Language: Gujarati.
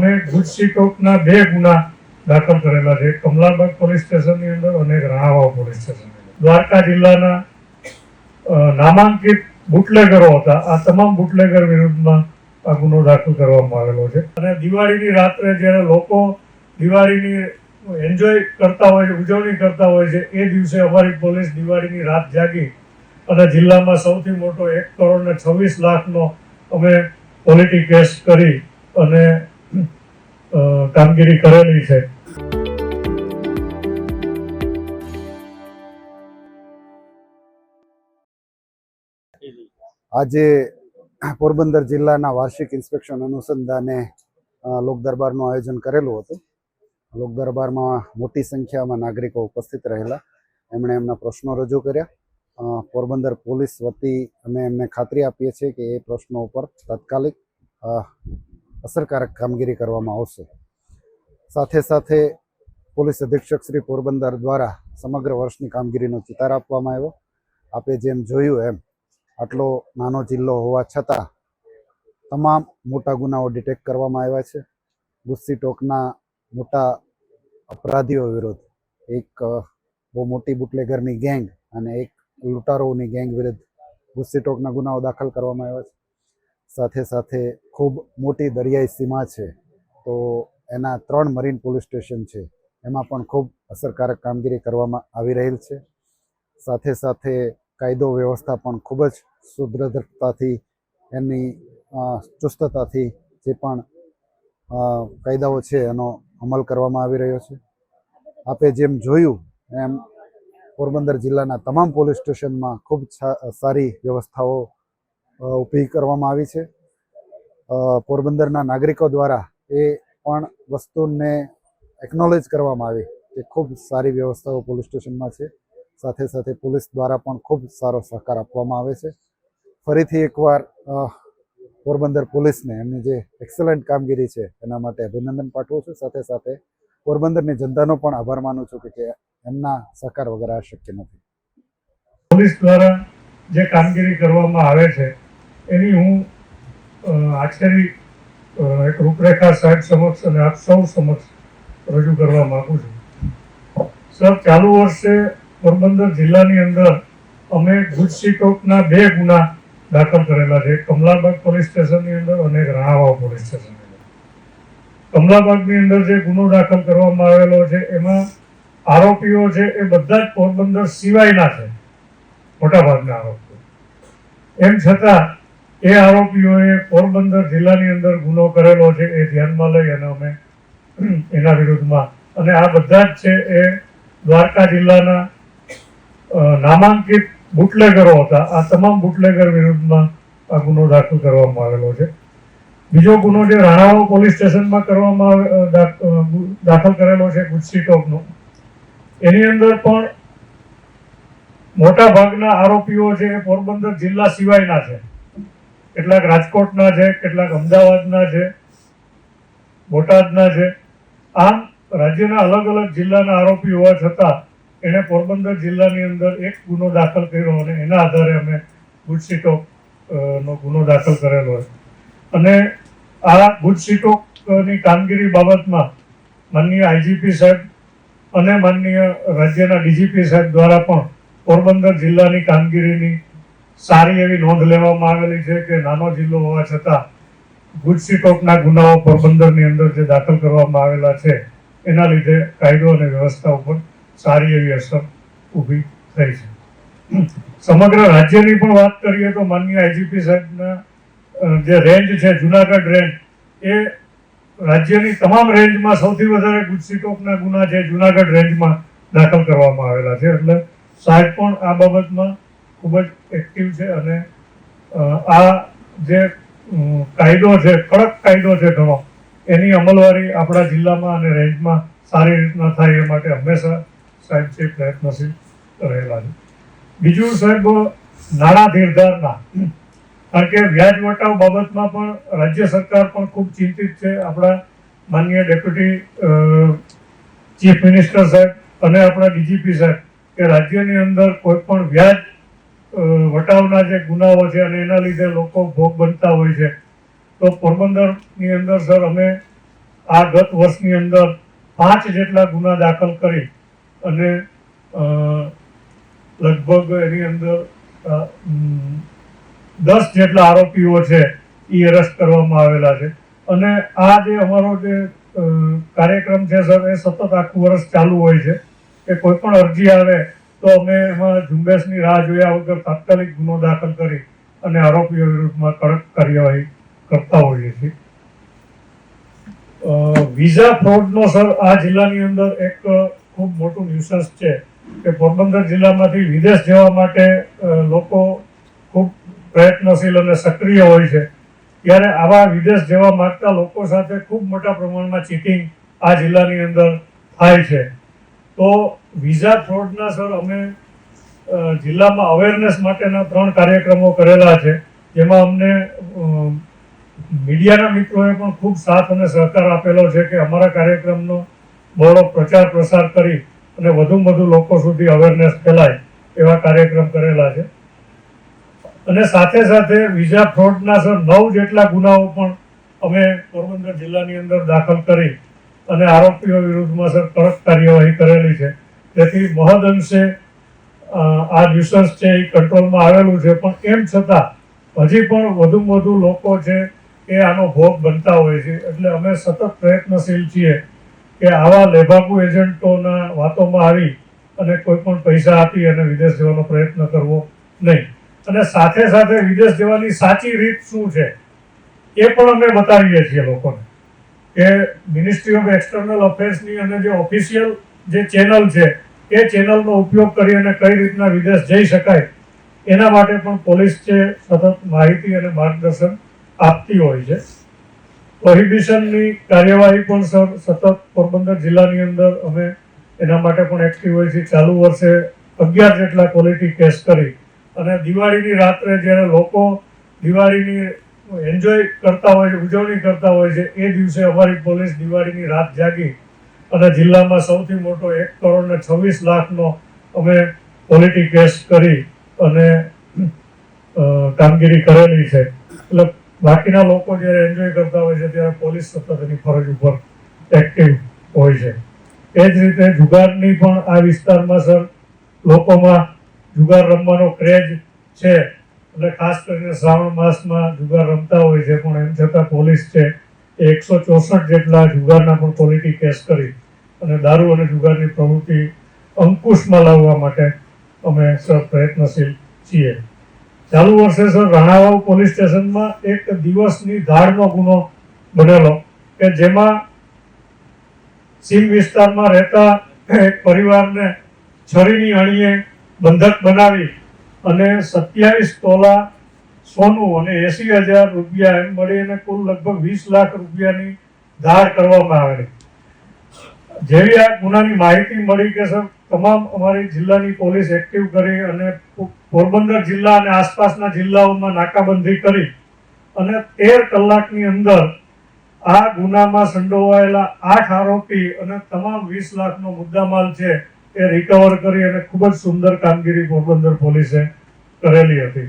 અમે ગુજસી સિટોકના બે ગુના દાખલ કરેલા છે. કમલાબાગ પોલીસ સ્ટેશનની અંદર અને રાણાવાવ પોલીસ સ્ટેશન દ્વારકા જિલ્લાના નામાંકિત બુટલેગરો હતા. આ તમામ બુટલેગર વિરુદ્ધમાં આ ગુનો દાખલ કરવામાં આવેલો છે. અને દિવાળીની રાત્રે જ્યારે લોકો દિવાળીની એન્જોય કરતા હોય છે, ઉજવણી કરતા હોય છે, એ દિવસે અમારી પોલીસ દિવાળીની રાત જાગી અને જિલ્લામાં સૌથી મોટો એક કરોડ ને છવ્વીસ લાખનો અમે પોલિટી કેસ કરી અને કામગીરી કરેલી છે. આજે પોરબંદર જિલ્લાના વાર્ષિક ઇન્સ્પેક્શન અનુસંધાને લોકદરબારનું લોક દરબારનું આયોજન કરેલું હતું. લોક દરબારમાં મોટી સંખ્યામાં નાગરિકો ઉપસ્થિત રહેલા. એમણે એમના પ્રશ્નો રજૂ કર્યા. પોરબંદર પોલીસ વતી અમે એમને ખાતરી આપીએ છીએ કે એ પ્રશ્નો ઉપર તાત્કાલિક અસરકારક કામગીરી કરવામાં આવશે. સાથે સાથે પોલીસ અધિક્ષક શ્રી પોરબંદર દ્વારા સમગ્ર વર્ષની કામગીરીનો ચિતાર આપવામાં આવ્યો. આપે જેમ જોયું એમ, આટલો નાનો જિલ્લો હોવા છતાં તમામ મોટા ગુનાઓ ડિટેક્ટ કરવામાં આવ્યા છે. ગુસ્સી ટોકના મોટા અપરાધીઓ વિરુદ્ધ એક બહુ મોટી બુટલેગરની ગેંગ અને એક લૂંટારોની ગેંગ વિરુદ્ધ ગુસ્સી ટોકના ગુનાઓ દાખલ કરવામાં આવ્યા છે. સાથે સાથે ખૂબ મોટી દરિયાઈ સીમા છે, તો એના ત્રણ મરીન પોલીસ સ્ટેશન છે. એમાં પણ ખૂબ અસરકારક કામગીરી કરવામાં આવી રહેલ છે. સાથે સાથે કાયદો વ્યવસ્થા પણ ખૂબ જ સુદૃઢતાથી એની ચુસ્તતાથી જે પણ કાયદાઓ છે એનો અમલ કરવામાં આવી રહ્યો છે. આપે જેમ જોયું એમ પોરબંદર જિલ્લાના તમામ પોલીસ સ્ટેશનમાં ખૂબ સારી વ્યવસ્થાઓ ઊભી કરવામાં આવી છે. પોરબંદરના નાગરિકો દ્વારા એ પણ વસ્તુને એકનોલેજ કરવામાં આવી કે ખૂબ સારી વ્યવસ્થાઓ પોલીસ સ્ટેશનમાં છે. સાથે સાથે પોલીસ દ્વારા પણ ખૂબ સારો સહકાર આપવામાં આવે છે. ફરીથી એકવાર પોરબંદર પોલીસને એમની જે એક્સલન્ટ કામગીરી છે એના માટે અભિનંદન પાઠવું છું. સાથે સાથે પોરબંદરની જનતાનો પણ આભાર માનું છું કે એમના સહકાર વગર આ શક્ય નથી. પોલીસ દ્વારા જે કામગીરી કરવામાં આવે છે એની હું અ, આખરી એક રૂપરેખા સાહેબ સમક્ષ અને આપ સૌ સમક્ષ રજૂ કરવા માગું છું. સર ચાલુ વર્ષે પોરબંદર જિલ્લાની અંદર અમે ગુજસી સિટોકના બે ગુના દાખલ કરેલા છે. કમલાબાગ પોલીસ સ્ટેશનની અંદર અને રાણાવાવ પોલીસ સ્ટેશનની અંદર કમલાબાગની અંદર જે ગુનો દાખલ કરવામાં આવેલો છે એમાં આરોપીઓ છે એ બધા જ પોરબંદર સિવાયના છે. મોટાભાગના આરોપીઓ. એમ છતાં એ આરોપીઓએ પોરબંદર જિલ્લાની અંદર ગુનો કરેલો છે, એ ધ્યાનમાં લઈ અને અમે એના વિરુદ્ધમાં. અને આ બધા જ છે, એ દ્વારકા જિલ્લાના નામાંકિત બુટલેગરો હતા. આ તમામ બુટલેગર વિરુદ્ધમાં આ ગુનો દાખલ કરવામાં આવેલો છે. બીજો ગુનો જે રાણાવો પોલીસ સ્ટેશનમાં કરવામાં દાખલ કરેલો છે, ગુજસી ટોકનો એની અંદર પણ મોટા ભાગના આરોપીઓ છે, એ પોરબંદર જિલ્લા સિવાયના છે. કેટલાક રાજકોટના છે, કેટલાક અમદાવાદના છે, બોટાદના છે. આમ રાજ્યના અલગ અલગ જિલ્લાના આરોપી હોવા છતાં એણે પોરબંદર જિલ્લાની અંદર એક ગુનો દાખલ કર્યો અને એના આધારે અમે ગુજસીટોક નો ગુનો દાખલ કરેલો છે. અને આ ગુજ સીટોની કામગીરી બાબતમાં માનનીય આઈજીપી સાહેબ અને માનનીય રાજ્યના ડીજીપી સાહેબ દ્વારા પણ પોરબંદર જિલ્લાની કામગીરીની સારી એવી નોંધ લેવામાં આવેલી છે કે નાનો જિલ્લો હોવા છતાં ગુજસી ટોકના ગુનાઓ પોરબંદરની અંદર જે દાખલ કરવામાં આવેલા છે, એના લીધે કાયદો અને વ્યવસ્થા ઉપર સારી એવી અસર ઊભી થઈ છે. સમગ્ર રાજ્યની પણ વાત કરીએ તો માનનીય આઈજીપી સાહેબના જે રેન્જ છે, જુનાગઢ રેન્જ, એ રાજ્યની તમામ રેન્જમાં સૌથી વધારે ગુજસી ટોકના ગુના છે જુનાગઢ રેન્જમાં દાખલ કરવામાં આવેલા છે. એટલે સાહેબ પણ આ બાબતમાં ખૂબ જ એક્ટિવ છે અને આ જે કાયદો છે, કડક કાયદો છે ઘણો, એની અમલવારી આપણા જિલ્લામાં અને રેન્જમાં સારી રીતના થાય એ માટે હંમેશા સાહેબ છે પ્રયત્નશીલ રહેલા છે. બીજું સાહેબ, નાણાં ધીરધારના કારણ કે વ્યાજ વટાવ બાબતમાં પણ રાજ્ય સરકાર પણ ખૂબ ચિંતિત છે. આપણા માનનીય ડેપ્યુટી ચીફ મિનિસ્ટર સાહેબ અને આપણા ડીજીપી સાહેબ કે રાજ્યની અંદર કોઈ પણ વ્યાજ વટાવના જે ગુનાઓ છે અને એના લીધે લોકો ભોગ બનતા હોય છે. તો પોરબંદરની અંદર સર અમે આ ગત વર્ષની અંદર પાંચ જેટલા ગુના દાખલ કરી અને લગભગ એની અંદર દસ જેટલા આરોપીઓ છે એ અરેસ્ટ કરવામાં આવેલા છે. અને આ જે અમારો જે કાર્યક્રમ છે સર એ સતત આખું વર્ષ ચાલુ હોય છે કે કોઈ પણ અરજી આવે તો અમે એમાં ઝુંબેશની રાહ જોયા વગર તાત્કાલિક ગુનો દાખલ કરી અને આરોપીઓ વિરુદ્ધમાં કડક કાર્યવાહી કરતા હોઈએ છીએ. વિઝા ફ્રોડનો સર, આ જિલ્લાની અંદર એક ખૂબ મોટું ન્યુસન્સ છે કે પોરબંદર જિલ્લામાંથી વિદેશ જવા માટે લોકો ખૂબ પ્રયત્નશીલ અને સક્રિય હોય છે. ત્યારે આવા વિદેશ જવા માગતા લોકો સાથે ખૂબ મોટા પ્રમાણમાં ચીટિંગ આ જિલ્લાની અંદર થાય છે. તો વિઝા ફ્રોડના સર અમે જિલ્લામાં અવેરનેસ માટેના ત્રણ કાર્યક્રમો કરેલા છે. જેમાં અમને મીડિયાના મિત્રોએ પણ ખૂબ સાથ અને સહકાર આપેલો છે કે અમારા કાર્યક્રમનો બહોળો પ્રચાર પ્રસાર કરી અને વધુમાં વધુ લોકો સુધી અવેરનેસ ફેલાય એવા કાર્યક્રમ કરેલા છે. અને સાથે સાથે વિઝા ફ્રોડના સર નવ જેટલા ગુનાઓ પણ અમે પોરબંદર જિલ્લાની અંદર દાખલ કરી અને આરોપીઓ વિરુદ્ધમાં સર કડક કાર્યવાહી કરેલી છે. તેથી મહદઅંશે અંશે આ ન્યુસન્સ છે એ કંટ્રોલમાં આવેલું છે. પણ એમ છતાં, હજી પણ વધુમાં વધુ લોકો છે એ આનો ભોગ બનતા હોય છે. એટલે અમે સતત પ્રયત્નશીલ છીએ કે આવા લેભાગુ એજન્ટોના વાતોમાં આવી અને કોઈ પણ પૈસા આપી અને વિદેશ જવાનો પ્રયત્ન કરવો નહીં. અને સાથે સાથે વિદેશ જવાની સાચી રીત શું છે એ પણ અમે બતાવીએ છીએ લોકોને. કે મિનિસ્ટ્રી ઓફ એક્સટર્નલ અફેર્સની અને જે ઓફિશિયલ જે ચેનલ છે, એ ચેનલનો ઉપયોગ કરી અને કઈ રીતના વિદેશ જઈ શકાય, એના માટે પણ પોલીસ છે, સતત માહિતી અને માર્ગદર્શન આપતી હોય છે. પ્રોહિબિશનની કાર્યવાહી પણ સર, સતત પોરબંદર જિલ્લાની અંદર અમે એના માટે પણ એક્ટિવ હોય છે. ચાલુ વર્ષે અગિયાર જેટલા ક્વોલિટી કેસ કરી અને દિવાળીની રાત્રે જ્યારે લોકો દિવાળીની એન્જોય કરતા હોય છે, ઉજવણી કરતા હોય છે, એ દિવસે અમારી પોલીસ દિવાળીની રાત જાગી અને જિલ્લામાં સૌથી મોટો એક કરોડ ને છવ્વીસ લાખનો અમે ક્વોલિટી કેસ કરી અને કામગીરી કરેલી છે. એટલે બાકીના લોકો જ્યારે એન્જોય કરતા હોય છે, ત્યારે પોલીસ સતત એની ફરજ ઉપર એક્ટિવ હોય છે. એ જ રીતે જુગારની પણ આ વિસ્તારમાં, સર, લોકોમાં જુગાર રમવાનો ક્રેઝ છે. એટલે ખાસ કરીને શ્રાવણ માસમાં જુગાર રમતા હોય છે, પણ એમ છતાં પોલીસ છે, એ એકસો ચોસઠ જેટલા જુગારના પણ ક્વોલિટી કેસ કરી અને દારૂ અને જુગારની પ્રવૃત્તિ અંકુશમાં લાવવા માટે અમે સર પ્રયત્નશીલ છીએ. ચાલુ વર્ષે સર રાણાવાવ પોલીસ સ્ટેશનમાં એક દિવસની ધાડનો ગુનો બનેલો કે જેમાં સીમ વિસ્તારમાં રહેતા એક પરિવારને છરીની અણીએ બંધક બનાવી અને સત્યાવીસ તોલા સોનું અને એસી હજાર રૂપિયા એમ મળીને કુલ લગભગ વીસ લાખ રૂપિયાની ધાર કરવામાં આવેલી જેવી આ ગુનાની માહિતી મળી કે સર, તમામ અમારી જિલ્લાની પોલીસ એક્ટિવ કરી અને પોરબંદર જિલ્લા અને આસપાસના જિલ્લાઓમાં નાકાબંધી કરી અને તેર કલાકની અંદર આ ગુનામાં સંડોવાયેલા આઠ આરોપી અને તમામ વીસ લાખનો મુદ્દામાલ છે એ રિકવર કરી અને ખૂબ જ સુંદર કામગીરી પોરબંદર પોલીસે કરેલી હતી.